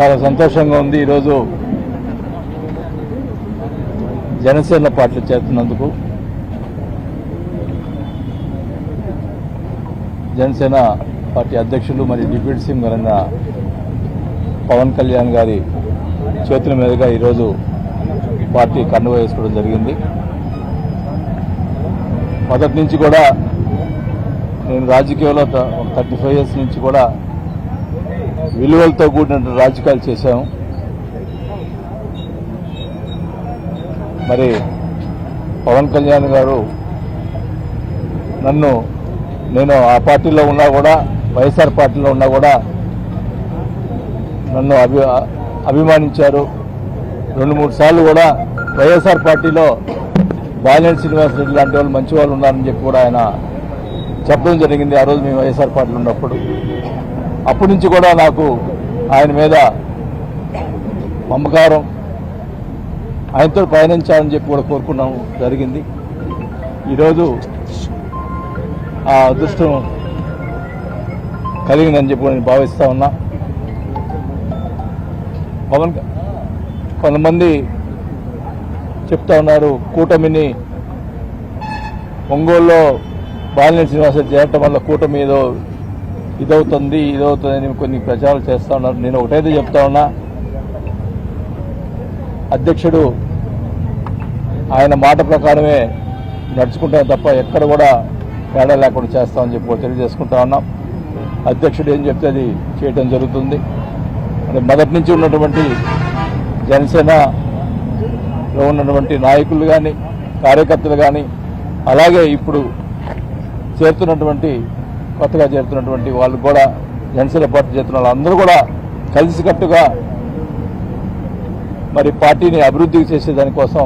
చాలా సంతోషంగా ఉంది ఈరోజు జనసేన పార్టీ చేస్తున్నందుకు. జనసేన పార్టీ అధ్యక్షులు మరియు డిప్యూటీ సీఎం గారైన పవన్ కళ్యాణ్ గారి చేతుల మీదుగా ఈరోజు పార్టీ కండువ వేసుకోవడం జరిగింది. మొదటి నుంచి కూడా నేను రాజకీయంలో థర్టీ ఫైవ్ ఇయర్స్ నుంచి కూడా విలువలతో కూడిన రాజకీయాలు చేశాము మరి పవన్ కళ్యాణ్ గారు నన్ను నేను ఆ పార్టీలో ఉన్నా కూడా వైఎస్ఆర్ పార్టీలో ఉన్నా కూడా నన్ను అభి అభిమానించారు. రెండు మూడు సార్లు కూడా వైఎస్ఆర్ పార్టీలో బాలినేని శ్రీనివాసరెడ్డి లాంటి వాళ్ళు మంచి వాళ్ళు ఉన్నారని చెప్పి కూడా ఆయన చెప్పడం జరిగింది. ఆ రోజు మేము వైఎస్ఆర్ పార్టీలో ఉన్నప్పుడు. అప్పటి నుంచి కూడా నాకు ఆయన మీద మమకారం ఆయనతో పయనించాలని చెప్పి కూడా కోరుకున్నాము. జరిగింది. ఈరోజు ఆ అదృష్టం కలిగిందని చెప్పి నేను భావిస్తూ ఉన్నా. పవన్ కొంతమంది చెప్తా ఉన్నారు కూటమిని ఒంగోలులో బాలినేని శ్రీనివాసరెడ్డి చేరటం వల్ల కూటమి ఏదో ఇదవుతుంది ఇదవుతుంది అని కొన్ని ప్రచారాలు చేస్తూ ఉన్నారు. నేను ఒకటైతే చెప్తా ఉన్నా అధ్యక్షుడు ఆయన మాట ప్రకారమే నడుచుకుంటాం తప్ప ఎక్కడ కూడా తేడా లేకుండా చేస్తామని చెప్పి తెలియజేసుకుంటా ఉన్నాం. అధ్యక్షుడు ఏం చెప్తే అది చేయటం జరుగుతుంది. అంటే మొదటి నుంచి ఉన్నటువంటి జనసేనలో ఉన్నటువంటి నాయకులు కానీ కార్యకర్తలు కానీ అలాగే ఇప్పుడు చేరుతున్నటువంటి కొత్తగా చేరుతున్నటువంటి వాళ్ళు కూడా జనసేన పార్టీ చేస్తున్న వాళ్ళందరూ కూడా కలిసికట్టుగా మరి పార్టీని అభివృద్ధి చేసే దానికోసం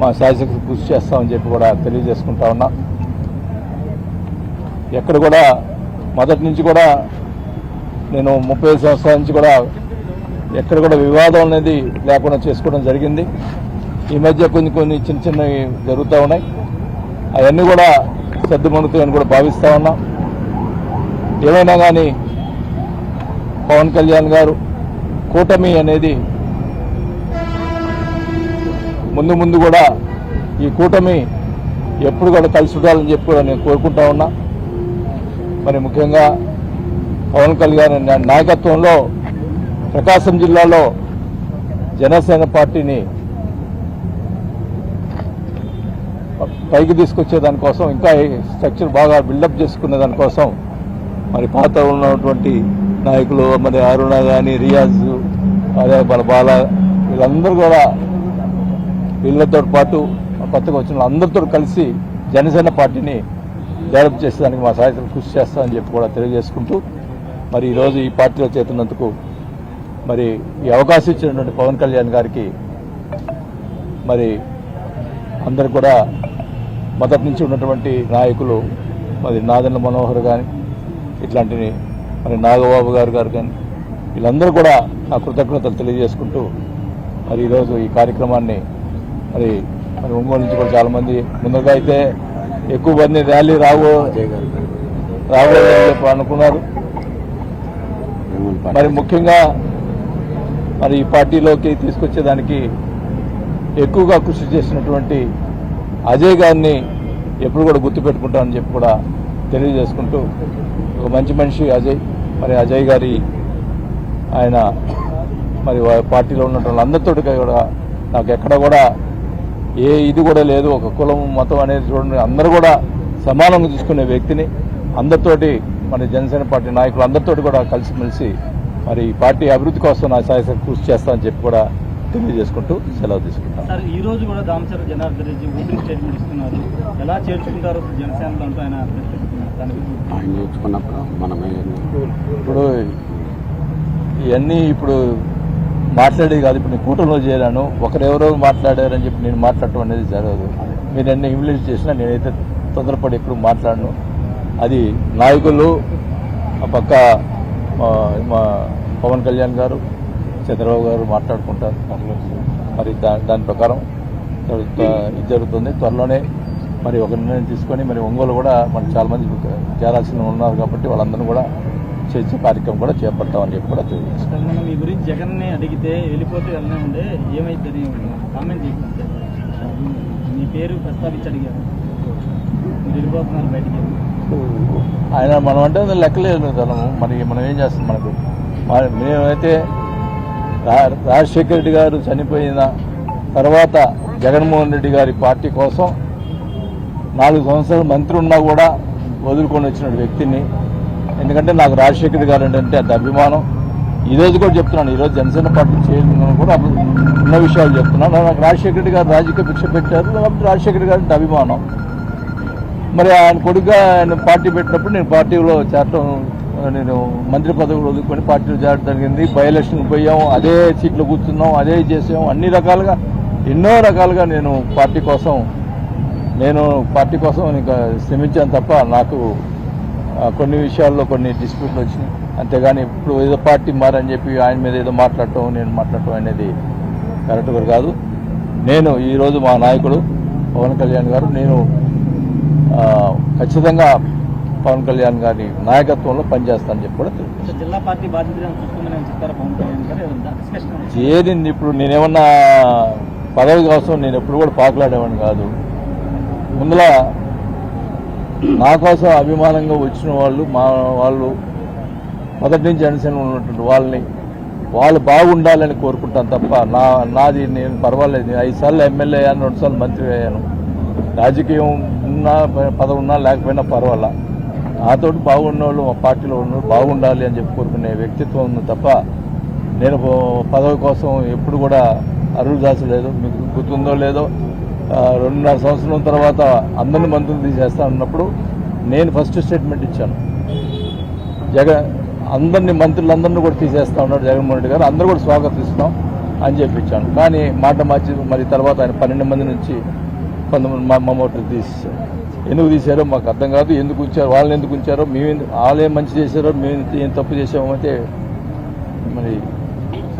మా శాసక కృషి చేస్తామని చెప్పి కూడా తెలియజేసుకుంటా ఉన్నాం. ఎక్కడ కూడా మొదటి నుంచి కూడా నేను ముప్పై సంవత్సరాల నుంచి కూడా ఎక్కడ కూడా వివాదం అనేది లేకుండా చేసుకోవడం జరిగింది. ఈ మధ్య కొన్ని కొన్ని చిన్న చిన్నవి జరుగుతూ ఉన్నాయి. అవన్నీ కూడా సర్దుమణుతాయని కూడా భావిస్తా ఉన్నాం. ఏమైనా కానీ పవన్ కళ్యాణ్ గారు కూటమి అనేది ముందు ముందు కూడా ఈ కూటమి ఎప్పుడు కూడా కలిసి ఉండాలని చెప్పి కూడా నేను కోరుకుంటా ఉన్నా. మరి ముఖ్యంగా పవన్ కళ్యాణ్ నాయకత్వంలో ప్రకాశం జిల్లాలో జనసేన పార్టీని పైకి తీసుకొచ్చే దానికోసం ఇంకా స్ట్రక్చర్ బాగా బిల్డప్ చేసుకునే దానికోసం మరి పాత ఉన్నటువంటి నాయకులు మరి అరుణ కానీ రియాజ్ అదే మన బాల వీళ్ళందరూ కూడా వీళ్ళతో పాటు కొత్తగా వచ్చిన వాళ్ళందరితో కలిసి జనసేన పార్టీని డెవలప్ చేసేదానికి మా సాయంత్రం కృషి చేస్తామని చెప్పి కూడా తెలియజేసుకుంటూ మరి ఈరోజు ఈ పార్టీలో చేతున్నందుకు మరి ఈ అవకాశం ఇచ్చినటువంటి పవన్ కళ్యాణ్ గారికి మరి అందరు కూడా మొదటి నుంచి ఉన్నటువంటి నాయకులు మరి నాదన్న మనోహర్ కానీ ఇట్లాంటి మరి నాగబాబు గారు గారు కానీ వీళ్ళందరూ కూడా నా కృతజ్ఞతలు తెలియజేసుకుంటూ మరి ఈరోజు ఈ కార్యక్రమాన్ని మరి మరి ఒంగోలు నుంచి కూడా చాలామంది ముందుగా అయితే ఎక్కువ మంది ర్యాలీ రావు రాబోయే చెప్పి అనుకున్నారు. మరి ముఖ్యంగా మరి ఈ పార్టీలోకి తీసుకొచ్చేదానికి ఎక్కువగా కృషి చేసినటువంటి అజయ్ గారిని ఎప్పుడు కూడా గుర్తుపెట్టుకుంటామని చెప్పి కూడా తెలియజేసుకుంటూ ఒక మంచి మనిషి అజయ్. మరి అజయ్ గారి ఆయన మరి పార్టీలో ఉన్నటువంటి అందరితో కూడా నాకు ఎక్కడ కూడా ఏ ఇది కూడా లేదు. ఒక కులం మతం అనేది చూడండి అందరూ కూడా సమానంగా చూసుకునే వ్యక్తిని అందరితోటి మరి జనసేన పార్టీ నాయకులు అందరితోటి కూడా కలిసిమెలిసి మరి ఈ పార్టీ అభివృద్ధి కోసం నా సాయశక్తి కృషి చేస్తానని చెప్పి కూడా తెలియజేసుకుంటూ సెలవు తీసుకుంటాను. సార్ ఈ రోజు కూడా దామచర జనార్దన్ రెడ్డి ఓపెన్ స్టేట్మెంట్ ఇస్తున్నారు. ఎలా చేర్చుకుంటారు జనసేనలో ఆయన ఆయన నేర్చుకున్నప్పుడు మనమే ఇప్పుడు ఇవన్నీ ఇప్పుడు మాట్లాడేది కాదు ఇప్పుడు నేను కూటమిలో చేరాను ఒకరెవరో మాట్లాడారని చెప్పి నేను మాట్లాడటం అనేది జరగదు. మీరు అన్ని ఇంగ్లీష్ చేసినా నేనైతే తొందరపడి ఎప్పుడు మాట్లాడను. అది నాయకులు ఆ పక్క మా పవన్ కళ్యాణ్ గారు చంద్రబాబు గారు మాట్లాడుకుంటారు. మరి దాని ప్రకారం జరుగుతుంది. త్వరలోనే మరి ఒక నిర్ణయం తీసుకొని మరి ఒంగోలు కూడా మనకి చాలా మంది చేరాల్సిన ఉన్నారు కాబట్టి వాళ్ళందరూ కూడా చేర్చే కార్యక్రమం కూడా చేపడతామని చెప్పి కూడా తెలియజేస్తాం మీ గురించి జగన్ అడిగితే వెళ్ళిపోతే వెళ్ళనే ఉండే ఏమైతుంది కామెంట్ చేస్తాను మీ పేరు ప్రస్తావించి అడిగారు. మీరు వెళ్ళిపోతున్నారు బయటికి. ఆయన మనం అంటే లెక్కలేదు తనము మరి మనం ఏం చేస్తాం మనకు? మేమైతే రాజశేఖర రెడ్డి గారు చనిపోయిన తర్వాత జగన్మోహన్ రెడ్డి గారి పార్టీ కోసం నాలుగు సంవత్సరాలు మంత్రి ఉన్నా కూడా వదులుకొని వచ్చిన వ్యక్తిని. ఎందుకంటే నాకు రాజశేఖర్ గారు ఏంటంటే అంత అభిమానం. ఈ రోజు కూడా చెప్తున్నాను ఈరోజు జనసేన పార్టీ చేయడం కూడా ఉన్న విషయాలు చెప్తున్నాను. నాకు రాజశేఖర రెడ్డి గారు రాజకీయ భిక్ష పెట్టారు కాబట్టి రాజశేఖర గారు అంటే అభిమానం. మరి ఆయన కొడుకుగా ఆయన పార్టీ పెట్టినప్పుడు నేను పార్టీలో చేరటం నేను మంత్రి పదవులు వదులుకొని పార్టీలో చేరడం జరిగింది. బై ఎలక్షన్కి పోయాం అదే సీట్లో కూర్చున్నాం అదే చేసాం. అన్ని రకాలుగా ఎన్నో రకాలుగా నేను పార్టీ కోసం నేను పార్టీ కోసం ఇంకా శ్రమించాను తప్ప నాకు కొన్ని విషయాల్లో కొన్ని డిస్ప్యూట్లు వచ్చినాయి. అంతేగాని ఇప్పుడు ఏదో పార్టీ మారని చెప్పి ఆయన మీద ఏదో మాట్లాడటం నేను మాట్లాడటం అనేది కరెక్ట్ కూడా కాదు. నేను ఈరోజు మా నాయకుడు పవన్ కళ్యాణ్ గారు నేను ఖచ్చితంగా పవన్ కళ్యాణ్ గారి నాయకత్వంలో పనిచేస్తానని చెప్పి కూడా డిస్కషన్ ఏది ఇప్పుడు నేనేమన్నా పదవి కోసం నేను ఎప్పుడు కూడా పాకులాడేవాడిని కాదు. ముందులా నా కోసం అభిమానంగా వచ్చిన వాళ్ళు మా వాళ్ళు మొదటి నుంచి జనసేన ఉన్నటువంటి వాళ్ళని వాళ్ళు బాగుండాలని కోరుకుంటాను తప్ప నా నాది నేను పర్వాలేదు. నేను ఐదు సార్లు ఎమ్మెల్యే అయ్యాను రెండు సార్లు మంత్రి అయ్యాను. రాజకీయం ఉన్నా పదవి ఉన్నా లేకపోయినా పర్వాలా. నాతోటి బాగున్న వాళ్ళు మా పార్టీలో ఉన్న బాగుండాలి అని చెప్పి కోరుకునే వ్యక్తిత్వం ఉంది తప్ప నేను పదవి కోసం ఎప్పుడు కూడా అరువు దాచలేదు. మీకు గుర్తుందో లేదో రెండున్నర సంవత్సరం తర్వాత అందరిని మంత్రులు తీసేస్తా అన్నప్పుడు నేను ఫస్ట్ స్టేట్మెంట్ ఇచ్చాను. జగన్ అందరినీ మంత్రులందరినీ కూడా తీసేస్తా ఉన్నాడు జగన్మోహన్ రెడ్డి గారు. అందరూ కూడా స్వాగతిస్తాం అని చెప్పించాను. కానీ మాట మార్చి మరి తర్వాత ఆయన పన్నెండు మంది నుంచి కొంతమంది మా మమ్మల్ని తీసేశారు. ఎందుకు తీశారో మాకు అర్థం కాదు. ఎందుకు ఉంచారు? వాళ్ళని ఎందుకు ఉంచారో? మేము వాళ్ళు ఏం మంచి చేశారో? మేము ఏం తప్పు చేసామో అయితే మరి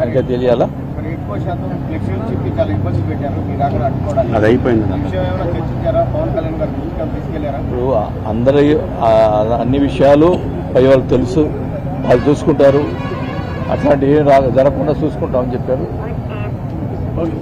ఇంకా తెలియాలా? ఎక్కువ శాతం ఫ్లెక్సీలు చెప్పి చాలా ఇబ్బంది పెట్టారు. మీరు అక్కడ అడ్డుకోవడానికి. అది అయిపోయింది. ఈ విషయం ఏమైనా చర్చించారా? పవన్ కళ్యాణ్ గారు దృష్టికి తీసుకెళ్ళారా? ఇప్పుడు అందరి ఆ, అన్ని విషయాలు పై వాళ్ళు తెలుసు. వాళ్ళు చూసుకుంటారు. అట్లాంటి ఏం రా జరగకుండా చూసుకుంటామని చెప్పారు. ఓకే.